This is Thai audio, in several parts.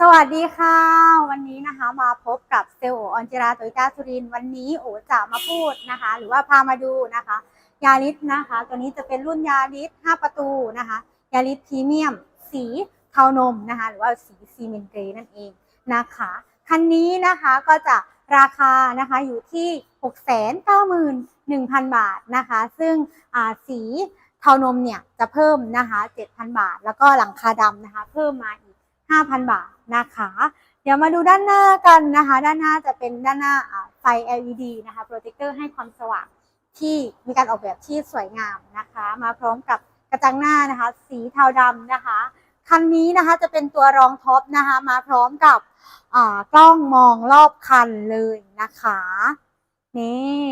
สวัสดีค่ะ วันนี้นะคะมาพบกับเซลล์โออนจิราโตยตาสุรินวันนี้โอจะมาพูดนะคะ หรือว่าพามาดูนะคะ ยาริสนะคะ ตัวนี้จะเป็นรุ่นยาริส5ประตูนะคะ ยาริสพรีเมียม สีเทานมนะคะ หรือว่าสีซีเมนต์เกรย์นั่นเองนะคะ คันนี้นะคะก็จะราคานะคะอยู่ที่ 691,000 บาทนะคะ ซึ่งสีเทานมเนี่ยจะเพิ่มนะคะ 7,000 บาท แล้วก็หลังคาดำนะคะ เพิ่มมาอี 5,000 บาทนะคะ เดี๋ยวมาดูด้านหน้ากันนะคะ ด้านหน้าจะเป็นด้านหน้าไฟ LED นะคะโปรเจคเตอร์ให้ความสว่างที่มีการออกแบบที่สวยงามนะคะ มาพร้อมกับกระจังหน้านะคะ สีเทาดำนะคะคันนี้นะคะจะเป็นตัวรองท็อปนะคะมาพร้อมกับกล้องมองรอบคันเลยนะคะนี่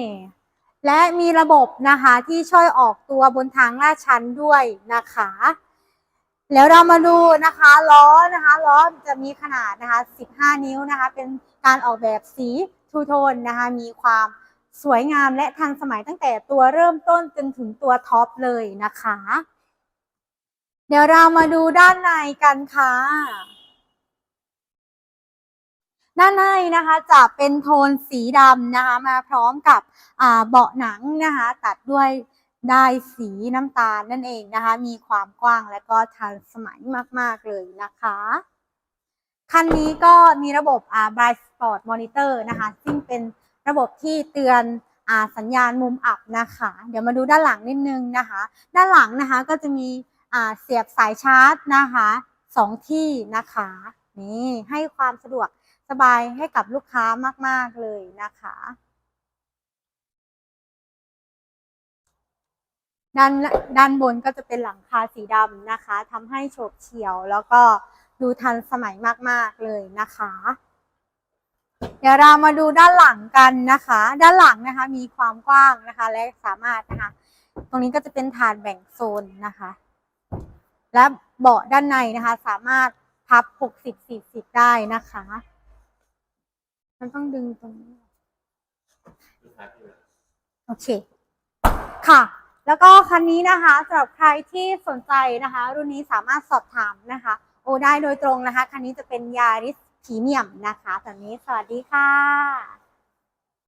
และมีระบบนะคะที่ช่วยออกตัวบนทางลาดชันด้วยนะคะ แล้วเรามาดูนะคะล้อนะคะล้อจะมีขนาดนะคะ 15 นิ้วนะคะ เป็นการออกแบบสีทูโทนนะคะ มีความสวยงามและทันสมัยตั้งแต่ตัวเริ่มต้นจนถึงตัวท็อปเลยนะคะ เดี๋ยวเรามาดูด้านในกันค่ะ ด้านในนะคะจะเป็นโทนสีดำนะคะ มาพร้อมกับเบาะหนังนะคะ ตัดด้วย ได้สีน้ำตาลนั่นเองนะคะ มีความกว้างและก็ทันสมัยมาก ๆ เลยนะคะ คันนี้ก็มีระบบอ่า Bright Spot Monitor นะคะ ซึ่งเป็นระบบที่เตือนอสัญญาณมุมอับนะคะ เดี๋ยวมาดูด้านหลังนิดนึงนะคะ ด้านหลังนะคะก็จะมีอ่าเสียบสายชาร์จนะคะสองที่นะคะนี่ให้ความสะดวกสบายให้กับลูกค้ามาก ๆ เลยนะคะ ด้านด้านบนก็จะเป็นหลังคาสีดำนะคะทำให้โฉบเฉี่ยวแล้วก็ดูทันสมัยมาก ๆ เลยนะคะ เดี๋ยวเรามาดูด้านหลังกันนะคะ ด้านหลังนะคะมีความกว้างนะคะ และสามารถนะคะ ตรงนี้ก็จะเป็นฐานแบ่งโซนนะคะ และเบาะด้านในนะคะ สามารถพับ 60 40 ได้นะคะมันต้องดึงตรงนี้ โอเค ค่ะ แล้วก็คันนี้นะคะสำหรับใครที่สนใจนะคะ รุ่นนี้สามารถสอบถามนะคะ โอได้โดยตรงนะคะ คันนี้จะเป็นยาริสพรีเมียมนะคะตอนนี้สวัสดีค่ะ